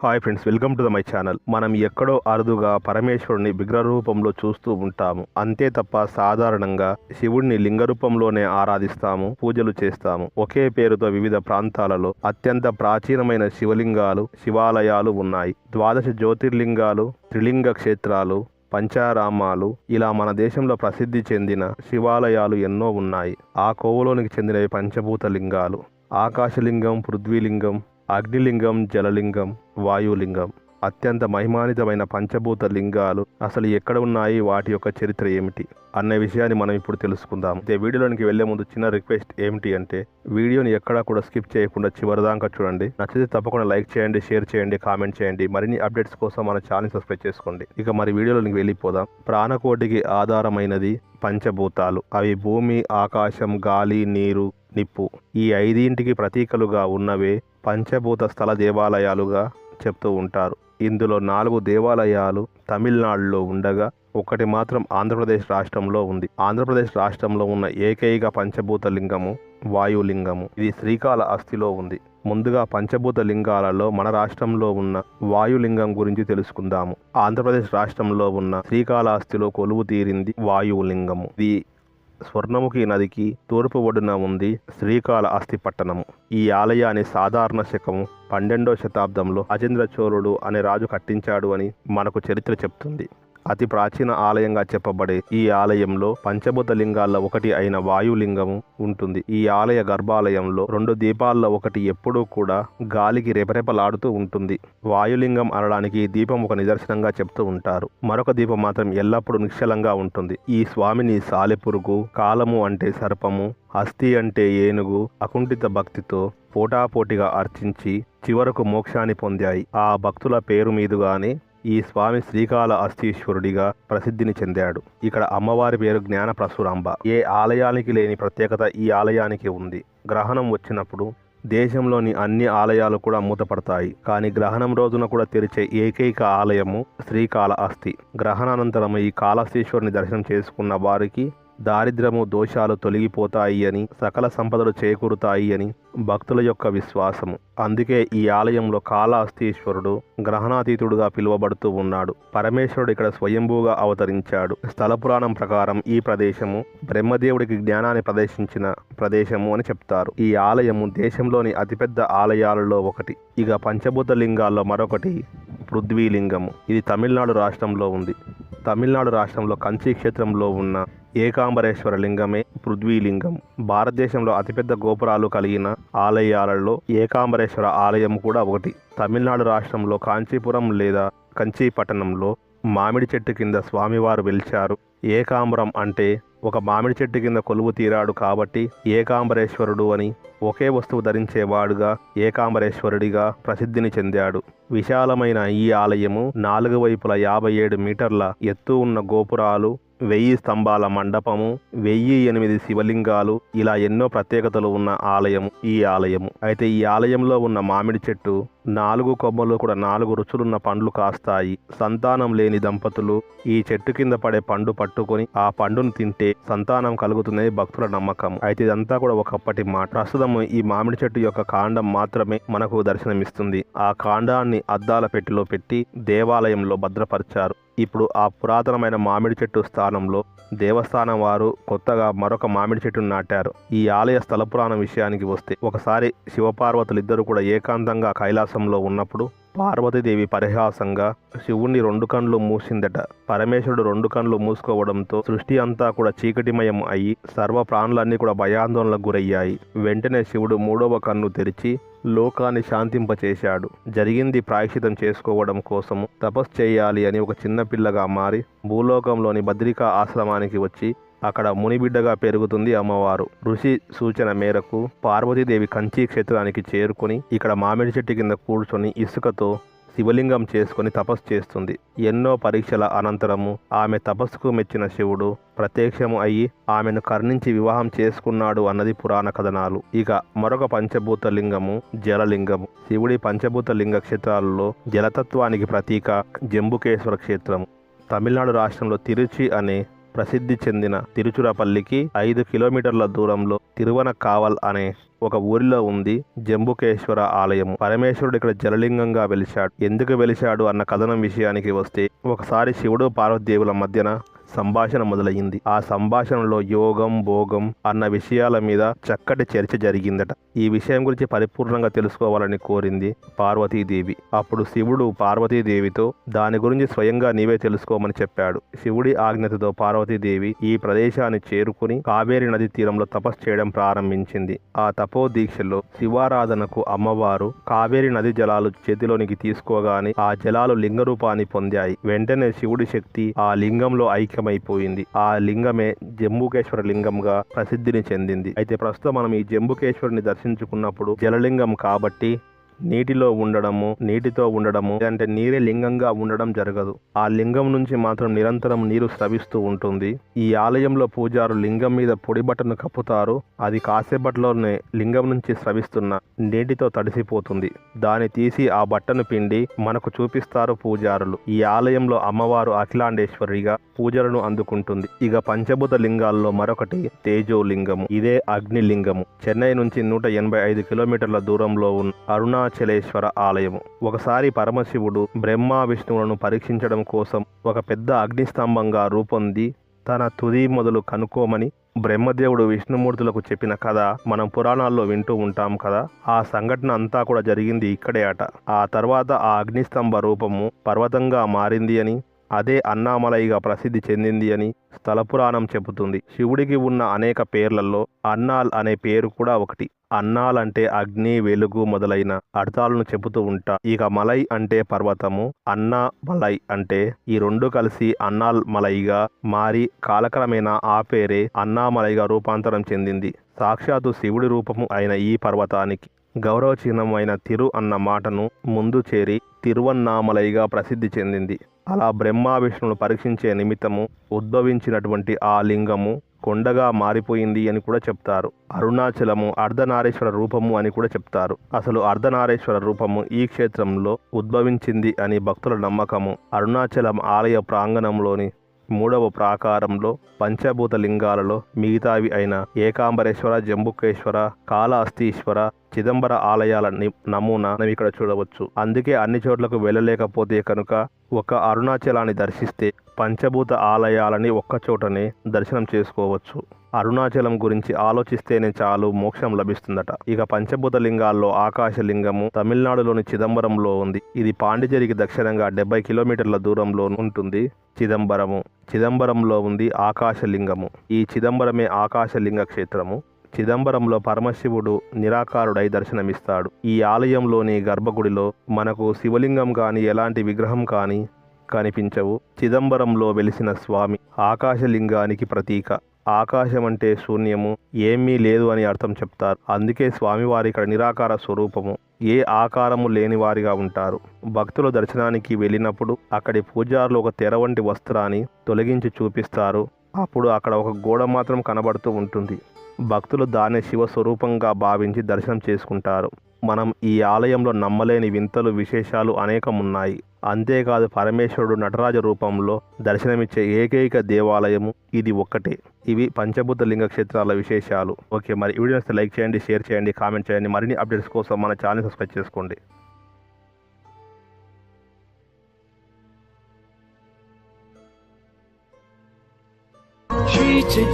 Hi friends welcome to the my channel. మనం ఎక్కడో అరుదుగా పరమేశ్వరుని విగ్రహ రూపంలో చూస్తూ ఉంటాము. అంతే తప్ప సాధారణంగా శివుడిని లింగ రూపంలోనే ఆరాధిస్తాము పూజలు చేస్తాము. ఒకే పేరుతో వివిధ ప్రాంతాలలో అత్యంత ప్రాచీనమైన శివలింగాలు శివాలయాలు ఉన్నాయి. ద్వాదశ జ్యోతిర్లింగాలు త్రిలింగ క్షేత్రాలు పంచారామాలు ఇలా మన దేశంలో ప్రసిద్ధి చెందిన శివాలయాలు ఎన్నో ఉన్నాయి. ఆ కోవలోనికి చెందినవి పంచభూత లింగాలు ఆకాశలింగం పృథ్వీలింగం అగ్నిలింగం జలలింగం వాయులింగం అత్యంత మహిమానితమైన పంచభూత లింగాలు అసలు ఎక్కడ ఉన్నాయి? వాటి యొక్క చరిత్ర ఏమిటి? అనే విషయాన్ని మనం ఇప్పుడు తెలుసుకుందాం. అయితే వీడియోలోనికి వెళ్ళే ముందు చిన్న రిక్వెస్ట్ ఏమిటి అంటే వీడియోని ఎక్కడా కూడా స్కిప్ చేయకుండా చివరిదాకా చూడండి. నచ్చితే తప్పకుండా లైక్ చేయండి షేర్ చేయండి కామెంట్ చేయండి. మరిన్ని అప్డేట్స్ కోసం మన ఛానల్ సబ్స్క్రైబ్ చేసుకోండి. ఇక మరి వీడియోలోనికి వెళ్ళిపోదాం. ప్రాణకోటికి ఆధారమైనది పంచభూతాలు. అవి భూమి ఆకాశం గాలి నీరు నిప్పు. ఈ ఐదింటికి ప్రతీకలుగా ఉన్నవే పంచభూత స్థల దేవాలయాలుగా చెప్తూ ఉంటారు. ఇందులో నాలుగు దేవాలయాలు తమిళనాడులో ఉండగా ఒకటి మాత్రం ఆంధ్రప్రదేశ్ రాష్ట్రంలో ఉంది. ఆంధ్రప్రదేశ్ రాష్ట్రంలో ఉన్న ఏకైక పంచభూత లింగము వాయులింగము. ఇది శ్రీకాళ అస్థిలో ఉంది. ముందుగా పంచభూత లింగాలలో మన రాష్ట్రంలో ఉన్న వాయులింగం గురించి తెలుసుకుందాము. ఆంధ్రప్రదేశ్ రాష్ట్రంలో ఉన్న శ్రీకాళహస్తిలో కొలువు తీరింది వాయులింగము. ఇది స్వర్ణముఖి నదికి తూర్పు ఒడ్డున ఉంది శ్రీకాళహస్తి పట్టణము. ఈ ఆలయాన్ని సాధారణ శకము పన్నెండో శతాబ్దంలో అజేంద్ర చోళుడు అనే రాజు కట్టించాడు అని మనకు చరిత్ర చెప్తుంది. అతి ప్రాచీన ఆలయంగా చెప్పబడే ఈ ఆలయంలో పంచభూత లింగాల్లో ఒకటి అయిన వాయులింగము ఉంటుంది. ఈ ఆలయ గర్భాలయంలో రెండు దీపాల్లో ఒకటి ఎప్పుడూ కూడా గాలికి రెపరెపలాడుతూ ఉంటుంది. వాయులింగం అనడానికి ఈ దీపం ఒక నిదర్శనంగా చెప్తూ ఉంటారు. మరొక దీపం మాత్రం ఎల్లప్పుడూ నిశ్చలంగా ఉంటుంది. ఈ స్వామిని సాలెపురుగు కాలము అంటే సర్పము అస్థి అంటే ఏనుగు అకుంఠిత భక్తితో పోటాపోటీగా అర్చించి చివరకు మోక్షాన్ని పొందాయి. ఆ భక్తుల పేరు మీదుగానే ఈ స్వామి శ్రీకాళ అస్థీశ్వరుడిగా ప్రసిద్ధిని చెందాడు. ఇక్కడ అమ్మవారి పేరు జ్ఞాన ప్రసురాంబ ఏ ఆలయానికి లేని ప్రత్యేకత ఈ ఆలయానికి ఉంది. గ్రహణం వచ్చినప్పుడు దేశంలోని అన్ని ఆలయాలు కూడా మూతపడతాయి. కానీ గ్రహణం రోజున కూడా తెరిచే ఏకైక ఆలయము శ్రీకాళ అస్థి. గ్రహణానంతరం ఈ కాళహస్తీశ్వరుని దర్శనం చేసుకున్న వారికి దారిద్రము దోషాలు తొలగిపోతాయి అని సకల సంపదలు చేకూరుతాయి అని భక్తుల యొక్క విశ్వాసము. అందుకే ఈ ఆలయంలో కాళహస్తీశ్వరుడు గ్రహణాతీతుడుగా పిలువబడుతూ ఉన్నాడు. పరమేశ్వరుడు ఇక్కడ స్వయంభూగా అవతరించాడు. స్థల పురాణం ప్రకారం ఈ ప్రదేశము బ్రహ్మదేవుడికి జ్ఞానాన్ని ప్రదర్శించిన ప్రదేశము అని చెప్తారు. ఈ ఆలయము దేశంలోని అతిపెద్ద ఆలయాలలో ఒకటి. ఇక పంచభూత లింగాల్లో మరొకటి పృథ్వీలింగము. ఇది తమిళనాడు రాష్ట్రంలో ఉంది. తమిళనాడు రాష్ట్రంలో కంచి క్షేత్రంలో ఉన్న ఏకాంబరేశ్వర లింగమే పృథ్వీలింగం. భారతదేశంలో అతిపెద్ద గోపురాలు కలిగిన ఆలయాలలో ఏకాంబరేశ్వర ఆలయం కూడా ఒకటి. తమిళనాడు రాష్ట్రంలో కాంచీపురం లేదా కంచి పట్టణంలో మామిడి చెట్టు కింద స్వామివారు వెలిచారు. ఏకాంబరం అంటే ఒక మామిడి చెట్టు కింద కొలువు తీరాడు కాబట్టి ఏకాంబరేశ్వరుడు అని ఒకే వస్తువు ధరించేవాడుగా ఏకాంబరేశ్వరుడిగా ప్రసిద్ధిని చెందాడు. విశాలమైన ఈ ఆలయము నాలుగు వైపుల యాభై ఏడు మీటర్ల ఎత్తు ఉన్న గోపురాలు వెయ్యి స్తంభాల మండపము వెయ్యి ఎనిమిది శివలింగాలు ఇలా ఎన్నో ప్రత్యేకతలు ఉన్న ఆలయము ఈ ఆలయము. అయితే ఈ ఆలయంలో ఉన్న మామిడి చెట్టు నాలుగు కొమ్మలు కూడా నాలుగు రుచులున్న పండ్లు కాస్తాయి. సంతానం లేని దంపతులు ఈ చెట్టు కింద పడే పండు పట్టుకొని ఆ పండును తింటే సంతానం కలుగుతుందని భక్తుల నమ్మకం. అయితే ఇదంతా కూడా ఒకప్పటి మాట. ప్రస్తుతం ఈ మామిడి చెట్టు యొక్క కాండం మాత్రమే మనకు దర్శనమిస్తుంది. ఆ కాండాన్ని అద్దాల పెట్టెలో పెట్టి దేవాలయంలో భద్రపరిచారు. ఇప్పుడు ఆ పురాతనమైన మామిడి చెట్టు స్థానంలో దేవస్థానం వారు కొత్తగా మరొక మామిడి చెట్టును నాటారు. ఈ ఆలయ స్థల పురాణం విషయానికి వస్తే ఒకసారి శివపార్వతులు ఇద్దరు కూడా ఏకాంతంగా కైలాసంలో ఉన్నప్పుడు పార్వతీదేవి పరిహాసంగా శివుణ్ణి రెండు కండ్లు మూసిందట. పరమేశ్వరుడు రెండు కండ్లు మూసుకోవడంతో సృష్టి అంతా కూడా చీకటిమయం అయ్యి సర్వ ప్రాణులన్నీ కూడా భయాందోళనకు గురయ్యాయి. వెంటనే శివుడు మూడవ కన్ను తెరిచి లోకాన్ని శాంతింపచేశాడు. జరిగింది ప్రాయశ్చితం చేసుకోవడం కోసము తపస్సు చేయాలి అని ఒక చిన్న పిల్లగా మారి భూలోకంలోని బద్రికా ఆశ్రమానికి వచ్చి అక్కడ మునిబిడ్డగా పెరుగుతుంది అమ్మవారు. ఋషి సూచన మేరకు పార్వతీదేవి కంచి క్షేత్రానికి చేరుకుని ఇక్కడ మామిడి చెట్టు కింద కూర్చొని ఇసుకతో శివలింగం చేసుకొని తపస్సు చేస్తుంది. ఎన్నో పరీక్షల అనంతరము ఆమె తపస్సుకు మెచ్చిన శివుడు ప్రత్యక్షము అయ్యి ఆమెను కర్ణించి వివాహం చేసుకున్నాడు అన్నది పురాణ కథనాలు. ఇక మరొక పంచభూత లింగము జలలింగము. శివుడి పంచభూత లింగ క్షేత్రాలలో జలతత్వానికి ప్రతీక జంబుకేశ్వర క్షేత్రము. తమిళనాడు రాష్ట్రంలో తిరుచి అనే ప్రసిద్ధి చెందిన తిరుచురపల్లికి ఐదు కిలోమీటర్ల దూరంలో తిరువనకావల్ అనే ఒక ఊరిలో ఉంది జంబుకేశ్వర ఆలయం. పరమేశ్వరుడు ఇక్కడ జలలింగంగా వెలిశాడు. ఎందుకు వెలిశాడు అన్న కథనం విషయానికి వస్తే ఒకసారి శివుడు పార్వతీదేవుల మధ్యన సంభాషణ మొదలయ్యింది. ఆ సంభాషణలో యోగం భోగం అన్న విషయాల మీద చక్కటి చర్చ జరిగిందట. ఈ విషయం గురించి పరిపూర్ణంగా తెలుసుకోవాలని కోరింది పార్వతీదేవి. అప్పుడు శివుడు పార్వతీదేవితో దాని గురించి స్వయంగా నీవే తెలుసుకోమని చెప్పాడు. శివుడి ఆజ్ఞతతో పార్వతీదేవి ఈ ప్రదేశాన్ని చేరుకుని కావేరి నది తీరంలో తపస్సు చేయడం ప్రారంభించింది. ఆ తపో దీక్షలో శివారాధనకు అమ్మవారు కావేరి నది జలాలు చేతిలోనికి తీసుకోగానే ఆ జలాలు లింగ రూపాన్ని పొందాయి. వెంటనే శివుడి శక్తి ఆ లింగంలో ఐక్య ఐక్యమైపోయింది ఆ లింగమే జంబుకేశ్వర లింగంగా ప్రసిద్ధిని చెందింది. అయితే ప్రస్తుతం మనం ఈ జంబుకేశ్వరుని దర్శించుకున్నప్పుడు జలలింగం కాబట్టి నీటిలో ఉండడము నీటితో ఉండడము అంటే నీరే లింగంగా ఉండడం జరగదు. ఆ లింగం నుంచి మాత్రం నిరంతరం నీరు స్రవిస్తూ ఉంటుంది. ఈ ఆలయంలో పూజారు లింగం మీద పొడి బట్టను కప్పుతారు. అది కాసేపట్లోనే లింగం నుంచి స్రవిస్తున్న నీటితో తడిసిపోతుంది. దాన్ని తీసి ఆ బట్టను పిండి మనకు చూపిస్తారు పూజారులు. ఈ ఆలయంలో అమ్మవారు అఖిలాండేశ్వరిగా పూజలను అందుకుంటుంది. ఇక పంచభూత లింగాల్లో మరొకటి తేజో లింగము ఇదే అగ్ని లింగము చెన్నై నుంచి నూట ఎనభై ఐదు కిలోమీటర్ల దూరంలో ఉన్న అరుణాచలేశ్వర ఆలయము. ఒకసారి పరమశివుడు బ్రహ్మ విష్ణువులను పరీక్షించడం కోసం ఒక పెద్ద అగ్నిస్తంభంగా రూపొంది తన తుది మొదలు కనుక్కోమని బ్రహ్మదేవుడు విష్ణుమూర్తులకు చెప్పిన కథ మనం పురాణాల్లో వింటూ ఉంటాం కదా. ఆ సంఘటన అంతా కూడా జరిగింది ఇక్కడే అట. ఆ తర్వాత ఆ అగ్నిస్తంభ రూపము పర్వతంగా మారింది అని అదే అన్నామలైగా ప్రసిద్ధి చెందింది అని స్థల పురాణం చెబుతుంది. శివుడికి ఉన్న అనేక పేర్లలో అన్నాల్ అనే పేరు కూడా ఒకటి. అన్నాల్ అంటే అగ్ని వెలుగు మొదలైన అర్థాలను చెబుతూ ఉంటా. ఇక మలై అంటే పర్వతము అన్నా మలై అంటే ఈ రెండు కలిసి అన్నాల్ మలైగా మారి కాలక్రమేణా ఆ పేరే అన్నామలైగా రూపాంతరం చెందింది. సాక్షాత్తు శివుడి రూపము అయిన ఈ పర్వతానికి గౌరవ చిహ్నం అయిన తిరు అన్న మాటను ముందు చేరి తిరువన్నామలైగా ప్రసిద్ధి చెందింది. అలా బ్రహ్మ విష్ణువును పరీక్షించే నిమిత్తము ఉద్భవించినటువంటి ఆ లింగము కొండగా మారిపోయింది అని కూడా చెప్తారు. అరుణాచలము అర్ధనారేశ్వర రూపము అని కూడా చెప్తారు. అసలు అర్ధనారేశ్వర రూపము ఈ క్షేత్రంలో ఉద్భవించింది అని భక్తుల నమ్మకము. అరుణాచలం ఆలయ ప్రాంగణంలోని మూడవ ప్రాకారంలో పంచభూత లింగాలలో మిగతావి అయిన ఏకాంబరేశ్వర జంబుకేశ్వర కాళహస్తీశ్వర చిదంబర ఆలయాల నమూనా మనం ఇక్కడ చూడవచ్చు. అందుకే అన్ని చోట్లకు వెళ్ళలేకపోతే కనుక ఒక అరుణాచలాన్ని దర్శిస్తే పంచభూత ఆలయాలని ఒక్క చోటనే దర్శనం చేసుకోవచ్చు. అరుణాచలం గురించి ఆలోచిస్తేనే చాలు మోక్షం లభిస్తుందట. ఇక పంచభూత లింగాల్లో ఆకాశలింగము తమిళనాడులోని చిదంబరంలో ఉంది. ఇది పాండిచేరికి దక్షిణంగా డెబ్బై కిలోమీటర్ల దూరంలో ఉంటుంది. చిదంబరము. చిదంబరంలో ఉంది ఆకాశలింగము. ఈ చిదంబరమే ఆకాశలింగ క్షేత్రము. చిదంబరంలో పరమశివుడు నిరాకారుడై దర్శనమిస్తాడు. ఈ ఆలయంలోని గర్భగుడిలో మనకు శివలింగం కానీ ఎలాంటి విగ్రహం కానీ కనిపించవు. చిదంబరంలో వెలిసిన స్వామి ఆకాశలింగానికి ప్రతీక. ఆకాశం అంటే శూన్యము ఏమీ లేదు అని అర్థం చెప్తారు. అందుకే స్వామివారి ఇక్కడ నిరాకార స్వరూపము. ఏ ఆకారము లేనివారిగా ఉంటారు. భక్తులు దర్శనానికి వెళ్ళినప్పుడు అక్కడి పూజారులు ఒక తెర వంటి వస్త్రాన్ని తొలగించి చూపిస్తారు. అప్పుడు అక్కడ ఒక గోడ మాత్రం కనబడుతూ ఉంటుంది. భక్తులు దాన్ని శివ స్వరూపంగా భావించి దర్శనం చేసుకుంటారు. మనం ఈ ఆలయంలో నమ్మలేని వింతలు విశేషాలు అనేకం ఉన్నాయి అంతేకాదు పరమేశ్వరుడు నటరాజ రూపంలో దర్శనమిచ్చే ఏకైక దేవాలయము ఇది ఒక్కటే. ఇవి పంచభూత లింగ క్షేత్రాల విశేషాలు. ఓకే మరి ఈ వీడియో లైక్ చేయండి షేర్ చేయండి కామెంట్ చేయండి మరిన్ని అప్డేట్స్ కోసం మన ఛానల్ సబ్స్క్రైబ్ చేసుకోండి. Shri